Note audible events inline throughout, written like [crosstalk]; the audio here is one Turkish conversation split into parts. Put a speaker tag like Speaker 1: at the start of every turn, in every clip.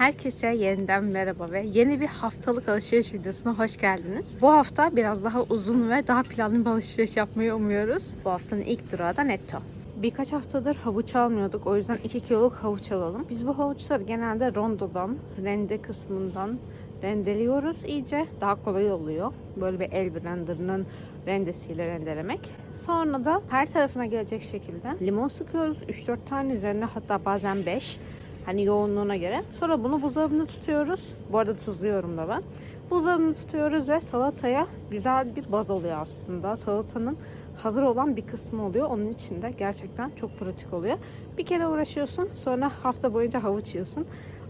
Speaker 1: Herkese yeniden merhaba ve yeni bir haftalık alışveriş videosuna hoş geldiniz. Bu hafta biraz daha uzun ve daha planlı bir alışveriş yapmayı umuyoruz. Bu haftanın ilk durağı da Netto. Birkaç haftadır havuç almıyorduk. O yüzden 2 kiloluk havuç alalım. Biz bu havuçları genelde rondodan, rende kısmından rendeliyoruz iyice. Daha kolay oluyor. Böyle bir el blenderının rendesiyle rendelemek. Sonra da her tarafına gelecek şekilde limon sıkıyoruz. 3-4 tane üzerine hatta bazen 5. Hani yoğunluğuna göre. Sonra bunu buzdolabında tutuyoruz. Bu arada tuzluyorum da ben. Buzdolabında tutuyoruz ve salataya güzel bir baz oluyor aslında. Salatanın hazır olan bir kısmı oluyor. Onun için de gerçekten çok pratik oluyor. Bir kere uğraşıyorsun sonra hafta boyunca havuç yiyorsun.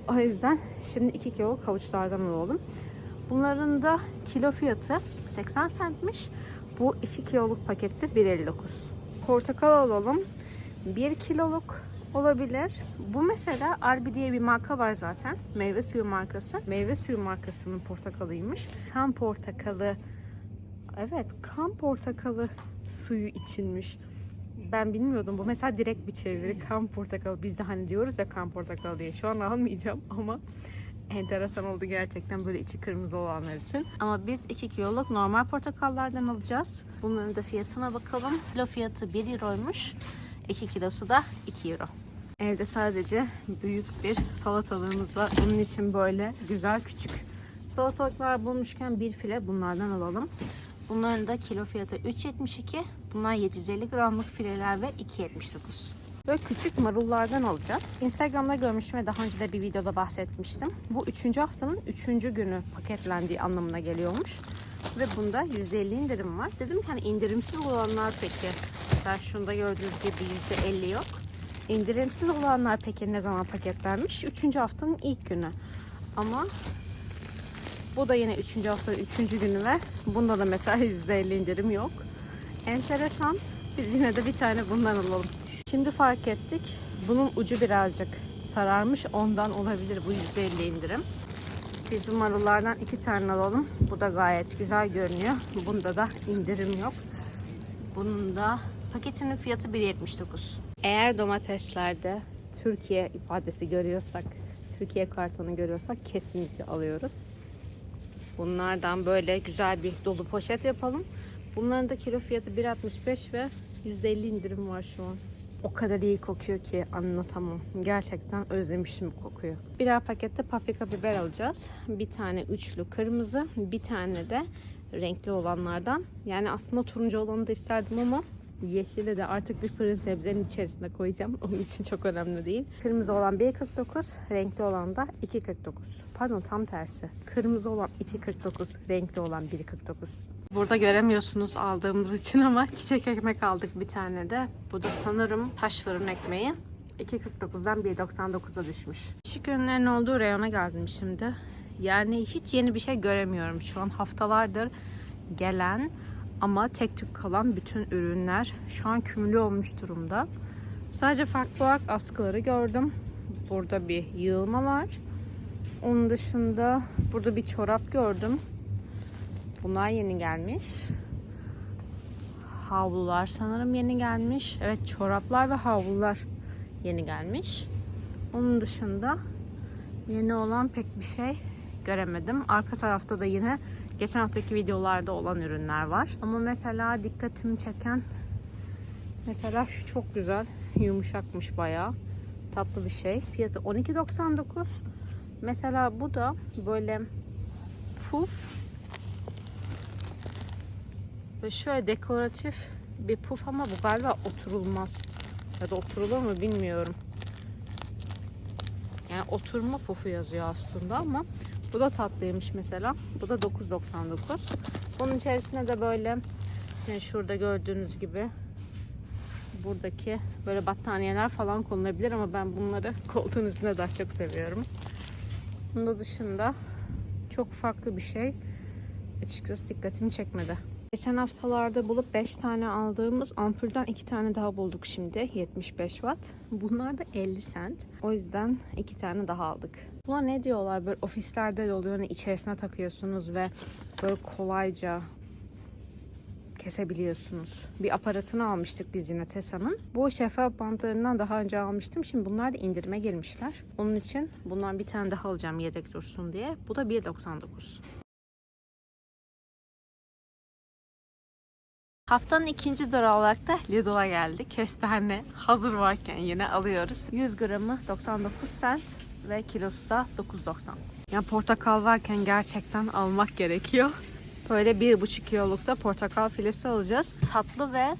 Speaker 1: O yüzden şimdi 2 kiloluk havuçlardan alalım. Bunların da kilo fiyatı 80 centmiş. Bu 2 kiloluk pakette 1.59. Portakal alalım. 1 kiloluk olabilir. Bu mesela Albi diye bir marka var zaten. Meyve suyu markası. Meyve suyu markasının portakalıymış. Kan portakalı. Evet, kan portakalı suyu içilmiş. Ben bilmiyordum. Bu mesela direkt bir çeviri. Kan portakalı. Biz de hani diyoruz ya kan portakalı diye. Şu an almayacağım [laughs] ama enteresan oldu gerçekten böyle içi kırmızı olanlar için. Ama biz 2 kiloluk normal portakallardan alacağız. Bunların da fiyatına bakalım. Kilo fiyatı 1 euroymuş. 2 kilosu da 2 euro. Evde sadece büyük bir salatalığımız var. Bunun için böyle güzel küçük salatalıklar bulmuşken bir file bunlardan alalım. Bunların da kilo fiyatı 3.72. Bunlar 750 gramlık fileler ve 2.79. Böyle küçük marullardan alacağız. Instagram'da görmüştüm ve daha önce de bir videoda bahsetmiştim. Bu 3. haftanın 3. günü paketlendiği anlamına geliyormuş. Ve bunda %50 indirim var. Dedim ki hani indirimsiz olanlar peki. Mesela şunda gördüğünüz gibi %50 yok. İndirimsiz olanlar peki ne zaman paketlenmiş? 3. haftanın ilk günü. Ama bu da yine 3. haftanın 3. günü ve bunda da mesela [laughs] %50 indirim yok. Enteresan. Biz yine de bir tane bundan alalım. Şimdi fark ettik. Bunun ucu birazcık sararmış. Ondan olabilir bu %50 indirim. Biz bu marullardan iki tane alalım. Bu da gayet güzel görünüyor. Bunda da indirim yok. Bunun da paketinin fiyatı 1.79. Eğer domateslerde Türkiye ifadesi görüyorsak, Türkiye kartonu görüyorsak kesinlikle alıyoruz. Bunlardan böyle güzel bir dolu poşet yapalım. Bunların da kilo fiyatı 1.65 ve %50 indirim var şu an. O kadar iyi kokuyor ki anlatamam. Gerçekten özlemişim kokuyu. Birer pakette paprika biber alacağız. Bir tane üçlü kırmızı, bir tane de renkli olanlardan. Yani aslında turuncu olanı da isterdim ama yeşili de artık bir fırın sebzenin içerisine koyacağım. [laughs] Onun için çok önemli değil. Kırmızı olan 1.49, renkli olan da 2.49. Pardon tam tersi. Kırmızı olan 2.49, renkli olan 1.49. Burada göremiyorsunuz aldığımız için ama çiçek ekmek aldık bir tane de. Bu da sanırım taş fırın ekmeği. 2.49'dan 1.99'a düşmüş. Küçük ürünlerin olduğu reyona geldim şimdi. Yani hiç yeni bir şey göremiyorum şu an. Haftalardır gelen ama tek tük kalan bütün ürünler şu an kümülü olmuş durumda. Sadece farklı olarak askıları gördüm. Burada bir yığılma var. Onun dışında burada bir çorap gördüm. Bunlar yeni gelmiş. Havlular sanırım yeni gelmiş. Evet çoraplar ve havlular yeni gelmiş. Onun dışında yeni olan pek bir şey göremedim. Arka tarafta da yine geçen haftaki videolarda olan ürünler var. Ama mesela dikkatimi çeken mesela şu çok güzel. Yumuşakmış bayağı. Tatlı bir şey. Fiyatı 12.99. Mesela bu da böyle puf ve şöyle dekoratif bir puf ama bu galiba oturulmaz. Ya da oturulur mu bilmiyorum. Yani oturma pufu yazıyor aslında ama bu da tatlıymış mesela. Bu da 9.99. Bunun içerisinde de böyle yani şurada gördüğünüz gibi buradaki böyle battaniyeler falan konulabilir ama ben bunları [laughs] koltuğun üstünde daha çok seviyorum. Bunun dışında çok farklı bir şey açıkçası dikkatimi çekmedi. Geçen haftalarda bulup 5 tane aldığımız ampulden 2 tane daha bulduk şimdi. 75 watt. Bunlar da 50 cent. O yüzden 2 tane daha aldık. Buna ne diyorlar? Böyle ofislerde de oluyor. Hani içerisine takıyorsunuz ve böyle kolayca kesebiliyorsunuz. Bir aparatını almıştık biz yine Tesa'nın. Bu şeffaf bantlarından daha önce almıştım. Şimdi bunlar da indirime girmişler. Onun için bundan bir tane daha alacağım yedek dursun diye. Bu da 1.99. Haftanın ikinci durağı olarak da Lidl'a geldik. Kestane hazır varken yine alıyoruz. 100 gramı 99 cent ve kilosu da 9.90. Yani portakal varken gerçekten almak gerekiyor. Böyle 1,5 kiloluk da portakal filesi alacağız. Tatlı ve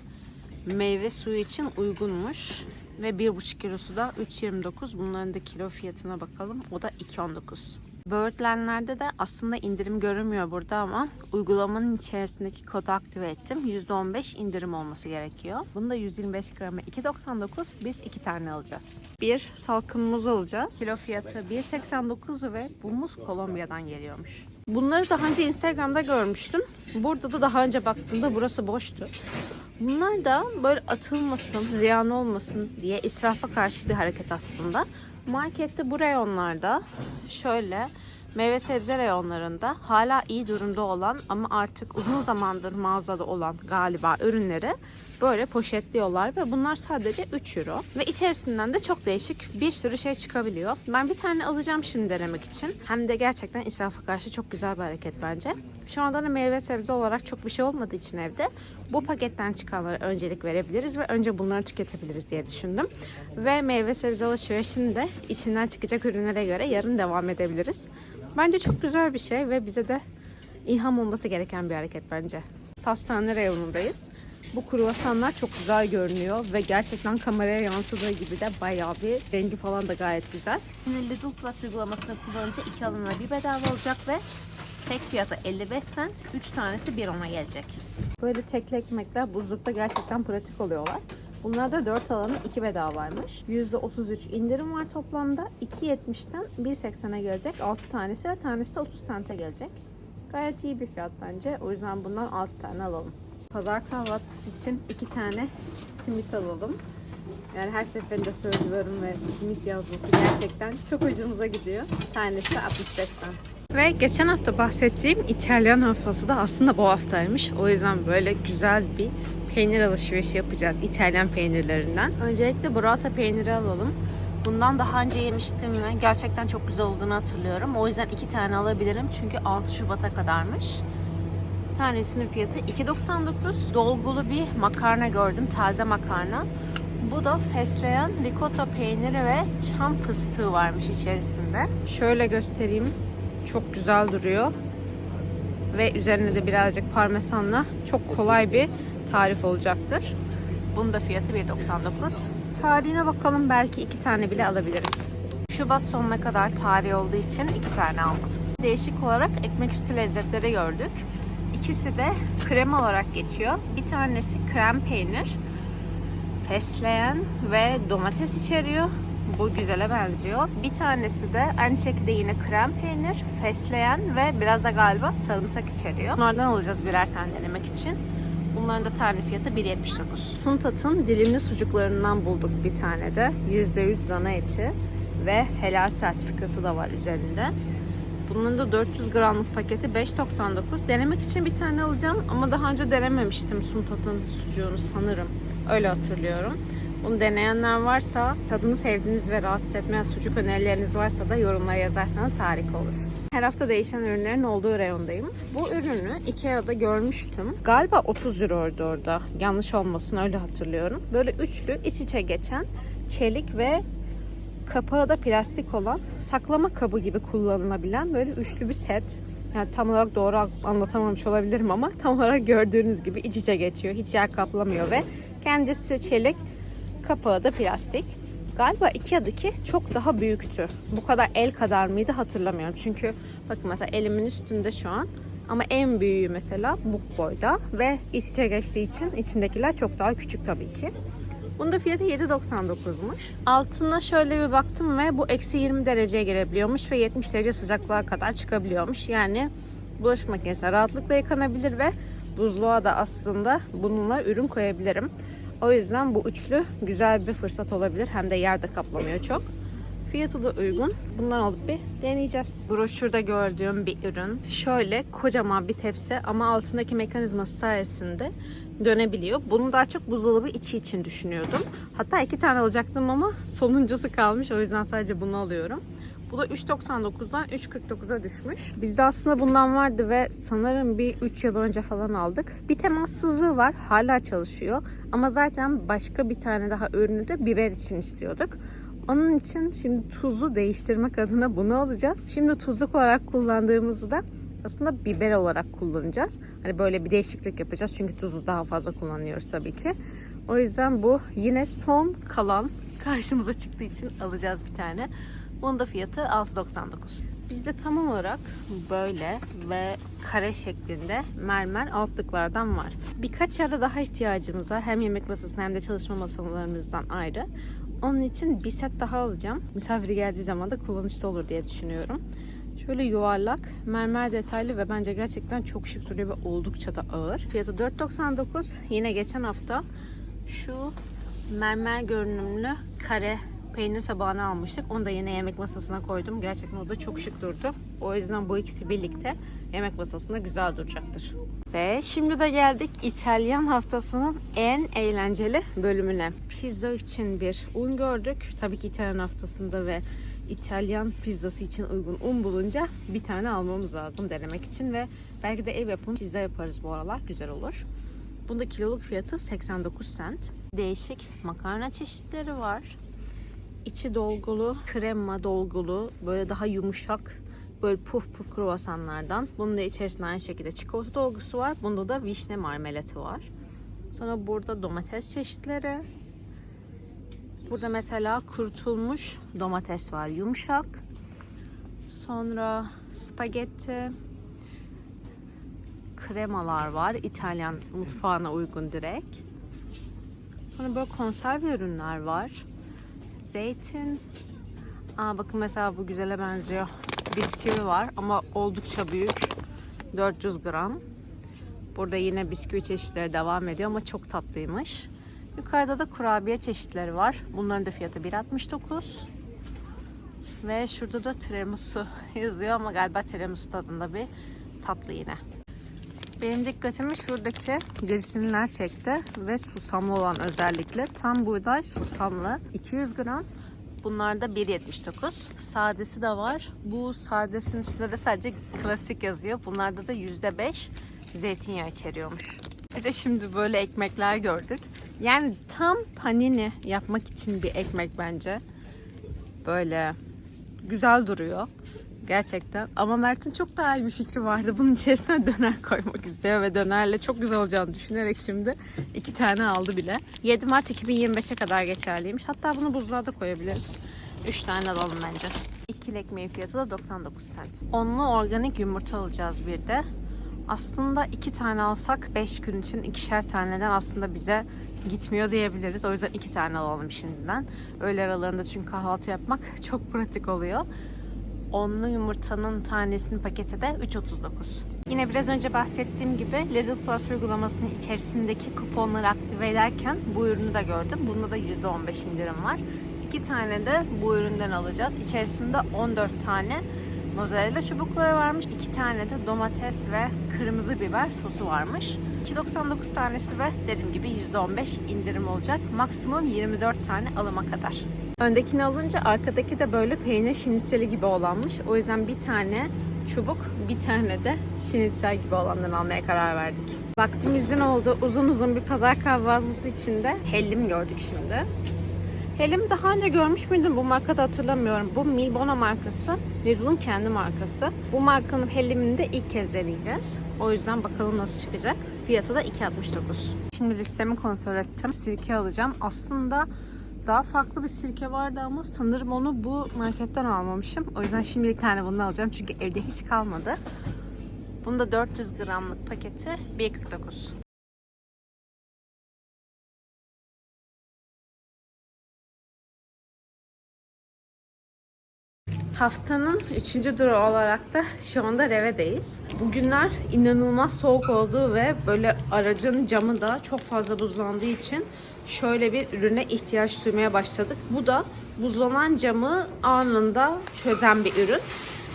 Speaker 1: meyve suyu için uygunmuş. Ve 1,5 kilosu da 3.29. Bunların da kilo fiyatına bakalım. O da 2.19. Birdland'lerde de aslında indirim görünmüyor burada ama uygulamanın içerisindeki kodu aktive ettim. %15 indirim olması gerekiyor. Bunu da 125 gramı 2.99. Biz iki tane alacağız. Bir salkım muz alacağız. Kilo fiyatı 1.89 ve bu muz Kolombiya'dan geliyormuş. Bunları daha önce Instagram'da görmüştüm. Burada da daha önce baktığımda burası boştu. Bunlar da böyle atılmasın, ziyan olmasın diye israfa karşı bir hareket aslında. Markette bu reyonlarda şöyle meyve sebze reyonlarında hala iyi durumda olan ama artık uzun zamandır mağazada olan galiba ürünleri böyle poşetliyorlar ve bunlar sadece 3 euro ve içerisinden de çok değişik bir sürü şey çıkabiliyor. Ben bir tane alacağım şimdi denemek için. Hem de gerçekten israfa karşı çok güzel bir hareket bence. Şu anda da meyve sebze olarak çok bir şey olmadığı için evde bu paketten çıkanlara öncelik verebiliriz ve önce bunları tüketebiliriz diye düşündüm. Ve meyve sebze alışverişini de içinden çıkacak ürünlere göre yarın devam edebiliriz. Bence çok güzel bir şey ve bize de ilham olması gereken bir hareket bence. Pastane reyonundayız. Bu kruvasanlar çok güzel görünüyor ve gerçekten kameraya yansıdığı gibi de bayağı bir rengi falan da gayet güzel. Lidl Plus uygulamasını kullanınca iki alımla bir bedava olacak ve tek fiyatı 55 cent, 3 tanesi 1 ona gelecek. Böyle tekli ekmekler buzlukta gerçekten pratik oluyorlar. Bunlarda 4 alanı 2 bedavaymış. %33 indirim var toplamda. 2.70'den 1.80'e gelecek. 6 tanesi ve tanesi de 30 cent'e gelecek. Gayet iyi bir fiyat bence. O yüzden bundan 6 tane alalım. Pazar kahvaltısı için 2 tane simit alalım. Yani her seferinde söylüyorum ve simit yazması gerçekten çok ucumuza gidiyor. Tanesi de 65 cent. Ve geçen hafta bahsettiğim İtalyan haftası da aslında bu haftaymış. O yüzden böyle güzel bir peynir alışverişi yapacağız İtalyan peynirlerinden. Öncelikle burrata peyniri alalım. Bundan daha önce yemiştim ve gerçekten çok güzel olduğunu hatırlıyorum. O yüzden iki tane alabilirim çünkü 6 Şubat'a kadarmış. Tanesinin fiyatı 2.99. Dolgulu bir makarna gördüm. Taze makarna. Bu da fesleğen, ricotta peyniri ve çam fıstığı varmış içerisinde. Şöyle göstereyim. Çok güzel duruyor. Ve üzerine de birazcık parmesanla çok kolay bir tarif olacaktır. Bunun da fiyatı 1.99. Tarihine bakalım belki iki tane bile alabiliriz. Şubat sonuna kadar tarih olduğu için iki tane aldım. Değişik olarak ekmek üstü lezzetleri gördük. İkisi de krem olarak geçiyor. Bir tanesi krem peynir, fesleğen ve domates içeriyor. Bu güzele benziyor. Bir tanesi de aynı şekilde yine krem peynir, fesleğen ve biraz da galiba sarımsak içeriyor. Bunlardan alacağız birer tane denemek için. Bunların da tane fiyatı 1.79. Suntat'ın dilimli sucuklarından bulduk bir tane de. %100 dana eti ve helal sertifikası da var üzerinde. Bunun da 400 gramlık paketi 5.99. Denemek için bir tane alacağım ama daha önce denememiştim Suntat'ın sucuğunu sanırım. Öyle hatırlıyorum. Bunu deneyenler varsa, tadını sevdiğiniz ve rahatsız etmeyen sucuk önerileriniz varsa da yorumlara yazarsanız harika olur. Her hafta değişen ürünlerin olduğu reyondayım. Bu ürünü Ikea'da görmüştüm. Galiba 30 euroydu orada. Yanlış olmasın öyle hatırlıyorum. Böyle üçlü iç içe geçen çelik ve kapağı da plastik olan saklama kabı gibi kullanılabilen böyle üçlü bir set. Yani tam olarak doğru anlatamamış olabilirim ama tam olarak gördüğünüz gibi iç içe geçiyor. Hiç yer kaplamıyor ve kendisi çelik, kapağı da plastik. Galiba Ikea'daki çok daha büyüktü. Bu kadar el kadar mıydı hatırlamıyorum. Çünkü bakın mesela elimin üstünde şu an. Ama en büyüğü mesela bu boyda ve iç içe geçtiği için içindekiler çok daha küçük tabii ki. Bunda fiyatı 7.99'muş. Altına şöyle bir baktım ve bu eksi 20 dereceye gelebiliyormuş ve 70 derece sıcaklığa kadar çıkabiliyormuş. Yani bulaşık makinesine rahatlıkla yıkanabilir ve buzluğa da aslında bununla ürün koyabilirim. O yüzden bu üçlü güzel bir fırsat olabilir. Hem de yerde kaplamıyor çok. Fiyatı da uygun. Bundan alıp bir deneyeceğiz. Broşürde gördüğüm bir ürün. Şöyle kocaman bir tepsi ama altındaki mekanizması sayesinde dönebiliyor. Bunu daha çok buzdolabı içi için düşünüyordum. Hatta iki tane alacaktım ama sonuncusu kalmış. O yüzden sadece bunu alıyorum. Bu da 3.99'dan 3.49'a düşmüş. Bizde aslında bundan vardı ve sanırım bir 3 yıl önce falan aldık. Bir temassızlığı var. Hala çalışıyor. Ama zaten başka bir tane daha ürünü de biber için istiyorduk. Onun için şimdi tuzu değiştirmek adına bunu alacağız. Şimdi tuzluk olarak kullandığımızı da aslında biber olarak kullanacağız. Hani böyle bir değişiklik yapacağız. Çünkü tuzu daha fazla kullanıyoruz tabii ki. O yüzden bu yine son kalan karşımıza çıktığı için alacağız bir tane. Bunun da fiyatı 6.99. Bizde tam olarak böyle ve kare şeklinde mermer altlıklardan var. Birkaç yerde daha ihtiyacımız var. Hem yemek masasına hem de çalışma masalarımızdan ayrı. Onun için bir set daha alacağım. Misafiri geldiği zaman da kullanışlı olur diye düşünüyorum. Şöyle yuvarlak, mermer detaylı ve bence gerçekten çok şık duruyor ve oldukça da ağır. Fiyatı 4.99. Yine geçen hafta şu mermer görünümlü kare peynir tabağını almıştık. Onu da yine yemek masasına koydum. Gerçekten o da çok şık durdu. O yüzden bu ikisi birlikte yemek masasında güzel duracaktır. Ve şimdi de geldik İtalyan haftasının en eğlenceli bölümüne. Pizza için bir un gördük. Tabii ki İtalyan haftasında ve İtalyan pizzası için uygun un bulunca bir tane almamız lazım denemek için ve belki de ev yapımı pizza yaparız bu aralar. Güzel olur. Bunda kiloluk fiyatı 89 cent. Değişik makarna çeşitleri var. İçi dolgulu, krema dolgulu, böyle daha yumuşak, böyle puf puf kruvasanlardan. Bunun da içerisinde aynı şekilde çikolata dolgusu var. Bunda da vişne marmelatı var. Sonra burada domates çeşitleri. Burada mesela kurutulmuş domates var, yumuşak. Sonra spagetti, kremalar var. İtalyan mutfağına uygun direkt. Sonra böyle konserve ürünler var. Zeytin. Aa bakın mesela bu güzele benziyor. Bisküvi var ama oldukça büyük. 400 gram. Burada yine bisküvi çeşitleri devam ediyor ama çok tatlıymış. Yukarıda da kurabiye çeşitleri var. Bunların da fiyatı 1.69. Ve şurada da tiramisu [laughs] yazıyor ama galiba tiramisu tadında bir tatlı yine. Benim dikkatimi şuradaki glisinler çekti ve susamlı olan özellikle. Tam buğday susamlı 200 gram. Bunlar da 1.79. Sadesi de var. Bu sadesinin üstünde de sadece klasik yazıyor. Bunlarda da %5 zeytinyağı içeriyormuş. Bir de şimdi böyle ekmekler gördük. Yani tam panini yapmak için bir ekmek bence. Böyle güzel duruyor. Gerçekten. Ama Mert'in çok daha iyi bir fikri vardı. Bunun içerisine [laughs] döner koymak istiyor ve dönerle çok güzel olacağını düşünerek şimdi iki tane aldı bile. 7 Mart 2025'e kadar geçerliymiş. Hatta bunu buzluğa da koyabiliriz. 3 tane alalım bence. İkili ekmeğin fiyatı da 99 cent. Onlu organik yumurta alacağız bir de. Aslında iki tane alsak 5 gün için ikişer taneden aslında bize gitmiyor diyebiliriz. O yüzden iki tane alalım şimdiden. Öğle aralarında çünkü kahvaltı yapmak [laughs] çok pratik oluyor. Onlu yumurtanın tanesinin paketi de 3.39. Yine biraz önce bahsettiğim gibi Lidl Plus uygulamasının içerisindeki kuponları aktive ederken bu ürünü de gördüm. Bunda da %15 indirim var. İki tane de bu üründen alacağız. İçerisinde 14 tane mozzarella çubukları varmış. iki tane de domates ve kırmızı biber sosu varmış. 2.99 tanesi ve dediğim gibi %15 indirim olacak. Maksimum 24 tane alıma kadar. Öndekini alınca arkadaki de böyle peynir şinitseli gibi olanmış. O yüzden bir tane çubuk, bir tane de şinitsel gibi olandan almaya karar verdik. Vaktimizin olduğu uzun uzun bir pazar kahvaltısı içinde hellim gördük şimdi. Hellim daha önce görmüş müydüm bu markada hatırlamıyorum. Bu Milbono markası. Lidl'ın kendi markası. Bu markanın hellimini de ilk kez deneyeceğiz. O yüzden bakalım nasıl çıkacak. Fiyatı da 2.69. Şimdi listemi kontrol ettim. Sirke alacağım. Aslında daha farklı bir sirke vardı ama sanırım onu bu marketten almamışım. O yüzden şimdi bir tane bunu alacağım. Çünkü evde hiç kalmadı. Bunda 400 gramlık paketi 1.49. Haftanın üçüncü durağı olarak da şu anda Reve'deyiz. Bugünler inanılmaz soğuk olduğu ve böyle aracın camı da çok fazla buzlandığı için şöyle bir ürüne ihtiyaç duymaya başladık. Bu da buzlanan camı anında çözen bir ürün.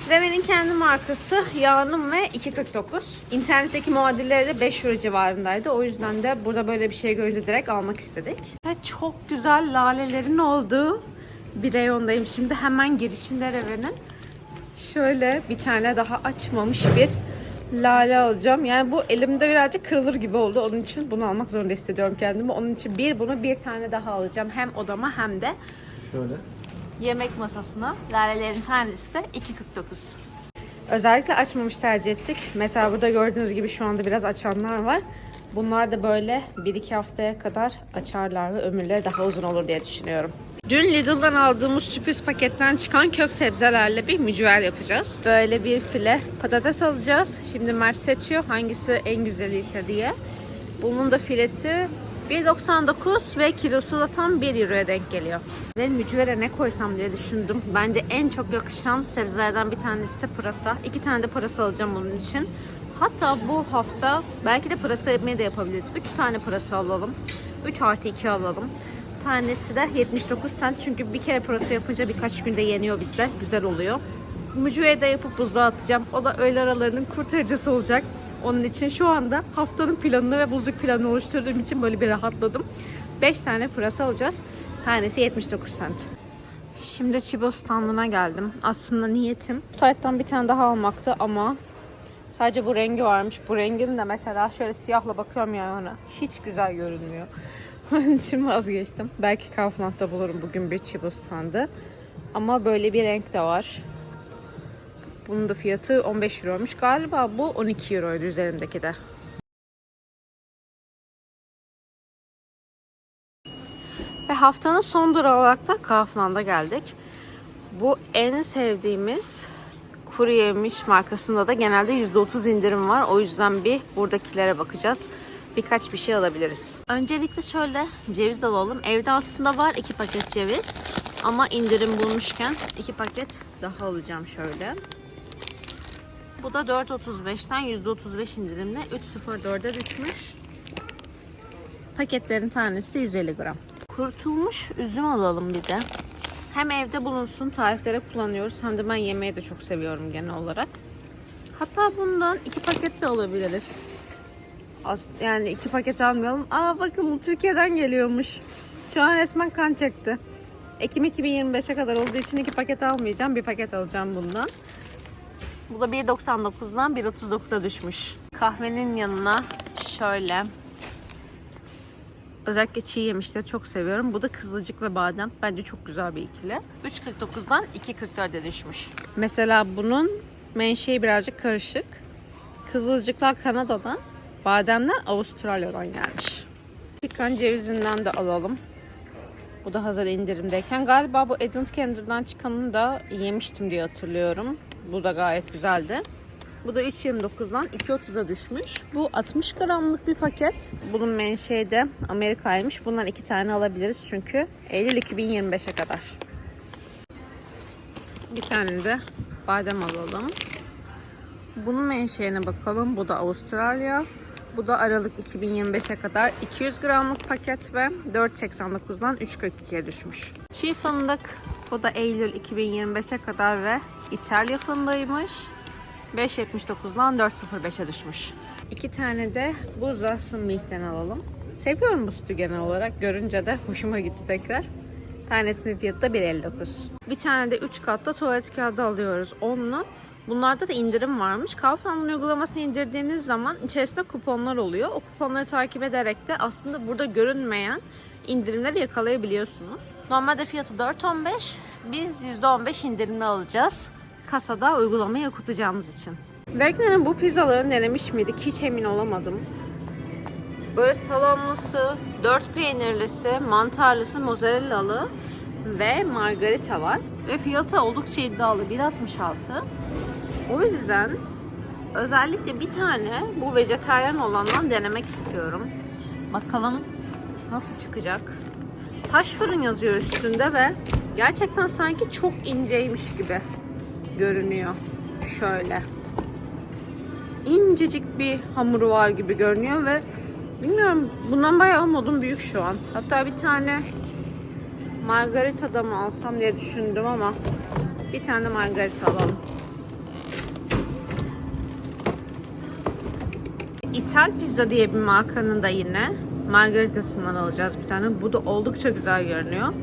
Speaker 1: Reven'in kendi markası Yağnım ve 2.49. İnternetteki muadilleri de 5 euro civarındaydı. O yüzden de burada böyle bir şey görünce direkt almak istedik. Ve çok güzel lalelerin olduğu bir reyondayım. Şimdi hemen girişinde Reven'in. Şöyle bir tane daha açmamış bir lale alacağım. Yani bu elimde birazcık kırılır gibi oldu. Onun için bunu almak zorunda hissediyorum kendimi. Onun için bir bunu bir tane daha alacağım. Hem odama hem de
Speaker 2: Şöyle.
Speaker 1: yemek masasına. Lalelerin tanesi de 2.49. Özellikle açmamış tercih ettik. Mesela burada gördüğünüz gibi şu anda biraz açanlar var. Bunlar da böyle 1-2 haftaya kadar açarlar ve ömürleri daha uzun olur diye düşünüyorum. Dün Lidl'dan aldığımız sürpriz paketten çıkan kök sebzelerle bir mücver yapacağız. Böyle bir file patates alacağız. Şimdi Mert seçiyor hangisi en güzeliyse diye. Bunun da filesi 1.99 ve kilosu da tam 1 euroya denk geliyor. Ve mücvere ne koysam diye düşündüm. Bence en çok yakışan sebzelerden bir tanesi de pırasa. İki tane de pırasa alacağım bunun için. Hatta bu hafta belki de pırasa yemeği de yapabiliriz. 3 tane pırasa alalım. 3 artı 2 alalım. Tanesi de 79 cent çünkü bir kere pırasa yapınca birkaç günde yeniyor bizde. Güzel oluyor. Mücvere de yapıp buzluğa atacağım. O da öğle aralarının kurtarıcısı olacak. Onun için şu anda haftanın planını ve buzluk planını oluşturduğum için böyle bir rahatladım. 5 tane pırasa alacağız. Tanesi 79 cent. Şimdi Chibo standına geldim. Aslında niyetim tayttan bir tane daha almaktı ama sadece bu rengi varmış. Bu rengin de mesela şöyle siyahla bakıyorum ya ona. Hiç güzel görünmüyor. Onun için vazgeçtim. Belki Kaufland'da bulurum bugün bir Chibo standı. Ama böyle bir renk de var. Bunun da fiyatı 15 euroymuş. Galiba bu 12 euroydu üzerindeki de. Ve haftanın son durağı olarak da Kaufland'a geldik. Bu en sevdiğimiz kuru yemiş markasında da genelde %30 indirim var. O yüzden bir buradakilere bakacağız. Birkaç bir şey alabiliriz. Öncelikle şöyle ceviz alalım. Evde aslında var iki paket ceviz. Ama indirim bulmuşken iki paket daha alacağım şöyle. Bu da 4.35'ten %35 indirimle 3.04'e düşmüş. Paketlerin tanesi de 150 gram. Kurutulmuş üzüm alalım bir de. Hem evde bulunsun tariflere kullanıyoruz hem de ben yemeği de çok seviyorum genel olarak. Hatta bundan iki paket de alabiliriz. Yani iki paket almayalım. Aa bakın bu Türkiye'den geliyormuş. Şu an resmen kan çekti. Ekim 2025'e kadar olduğu için iki paket almayacağım. Bir paket alacağım bundan. Bu da 1.99'dan 1.39'a düşmüş. Kahvenin yanına şöyle Özellikle çiğ yemişleri çok seviyorum. Bu da kızılcık ve badem. Bence çok güzel bir ikili. 3.49'dan 2.44'e düşmüş. Mesela bunun menşei birazcık karışık. Kızılcıklar Kanada'dan, bademler Avustralya'dan gelmiş. Pikan cevizinden de alalım. Bu da hazır indirimdeyken. Galiba bu Edmund Kendir'dan çıkanını da yemiştim diye hatırlıyorum. Bu da gayet güzeldi. Bu da 3.29'dan 2.30'a düşmüş. Bu 60 gramlık bir paket. Bunun menşei de Amerika'ymış. Bundan iki tane alabiliriz çünkü Eylül 2025'e kadar. Bir tane de badem alalım. Bunun menşeine bakalım. Bu da Avustralya. Bu da Aralık 2025'e kadar 200 gramlık paket ve 4.89'dan 3.42'ye düşmüş. Çiğ fındık. Bu da Eylül 2025'e kadar ve İtalya fındığıymış. 5.79'dan 4.05'e düşmüş. İki tane de bu Zasın Milk'ten alalım. Seviyorum bu sütü genel olarak. Görünce de hoşuma gitti tekrar. Tanesinin fiyatı da 1.59. Bir tane de 3 katta tuvalet kağıdı alıyoruz. Onlu. Bunlarda da indirim varmış. Kaufland'ın uygulamasını indirdiğiniz zaman içerisinde kuponlar oluyor. O kuponları takip ederek de aslında burada görünmeyen indirimleri yakalayabiliyorsunuz. Normalde fiyatı 4.15. Biz %15 indirimli alacağız. Kasada uygulamayı okutacağımız için. Wegner'in bu pizzalarını denemiş miydik? Hiç emin olamadım. Böyle salamlısı, dört peynirlisi, mantarlısı, mozzarellalı ve margarita var. Ve fiyatı oldukça iddialı 1.66. O yüzden özellikle bir tane bu vejetaryen olandan denemek istiyorum. Bakalım nasıl çıkacak. Taş fırın yazıyor üstünde ve gerçekten sanki çok inceymiş gibi görünüyor. Şöyle. İncecik bir hamuru var gibi görünüyor ve Bilmiyorum. Bundan bayağı modum büyük şu an. Hatta bir tane margarita da mı alsam diye düşündüm ama bir tane margarita alalım. İthal Pizza diye bir markanın da yine margaritasından alacağız bir tane. Bu da oldukça güzel görünüyor.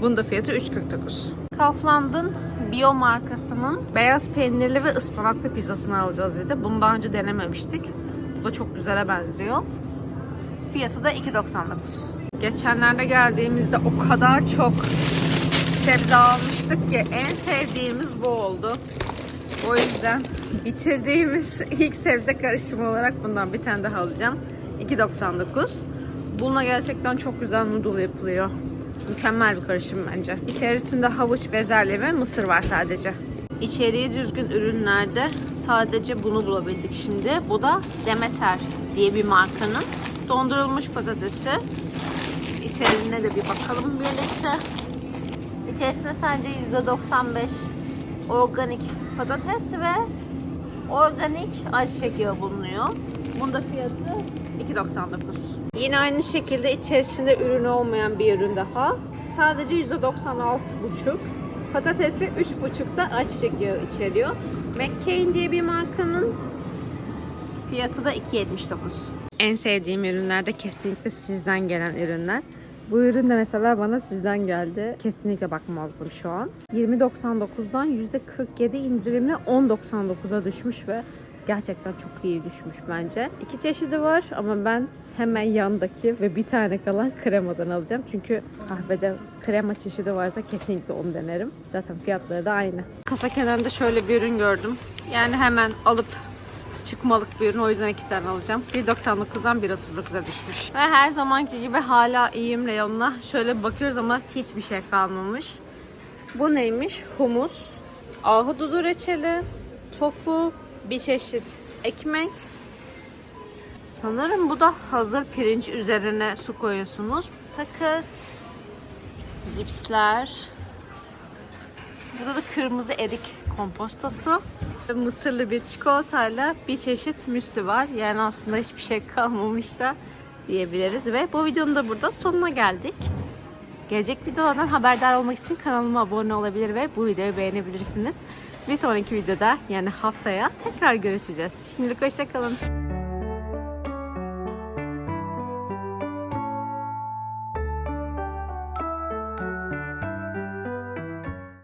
Speaker 1: Bunun da fiyatı 3.49. Kaufland'ın Bio markasının beyaz peynirli ve ıspanaklı pizzasını alacağız bir de. Bunu daha önce denememiştik. Bu da çok güzele benziyor. Fiyatı da 2.99. Geçenlerde geldiğimizde o kadar çok sebze almıştık ki en sevdiğimiz bu oldu. O yüzden bitirdiğimiz ilk sebze karışımı olarak bundan bir tane daha alacağım. 2.99. Bununla gerçekten çok güzel noodle yapılıyor. Mükemmel bir karışım bence. İçerisinde havuç, bezelye ve mısır var sadece. İçeriği düzgün ürünlerde sadece bunu bulabildik şimdi. Bu da Demeter diye bir markanın dondurulmuş patatesi. İçeriğine de bir bakalım birlikte. İçerisinde sadece %95 organik patates ve organik ayçiçek yağı bulunuyor. Bunda fiyatı 2.99. Yine aynı şekilde içerisinde ürün olmayan bir ürün daha. Sadece %96,5 patates ve 3,5 da ayçiçek yağı içeriyor. McCain diye bir markanın fiyatı da 2.79. En sevdiğim ürünler de kesinlikle sizden gelen ürünler. Bu ürün de mesela bana sizden geldi. Kesinlikle bakmazdım şu an. 20.99'dan %47 indirimle 10.99'a düşmüş ve gerçekten çok iyi düşmüş bence. İki çeşidi var ama ben hemen yandaki ve bir tane kalan kremadan alacağım. Çünkü kahvede krema çeşidi varsa kesinlikle onu denerim. Zaten fiyatları da aynı. Kasa kenarında şöyle bir ürün gördüm. Yani hemen alıp çıkmalık bir ürün. O yüzden iki tane alacağım. 1.99'dan 1.39'a düşmüş. Ve her zamanki gibi hala iyiyim reyonuna. Şöyle bakıyoruz ama hiçbir şey kalmamış. Bu neymiş? Humus, ahududu reçeli, tofu, bir çeşit ekmek. Sanırım bu da hazır pirinç üzerine su koyuyorsunuz. Sakız, cipsler, Burada da kırmızı erik kompostosu. Mısırlı bir çikolatayla bir çeşit müsli var. Yani aslında hiçbir şey kalmamış da diyebiliriz. Ve bu videonun da burada sonuna geldik. Gelecek videolardan haberdar olmak için kanalıma abone olabilir ve bu videoyu beğenebilirsiniz. Bir sonraki videoda yani haftaya tekrar görüşeceğiz. Şimdilik hoşçakalın.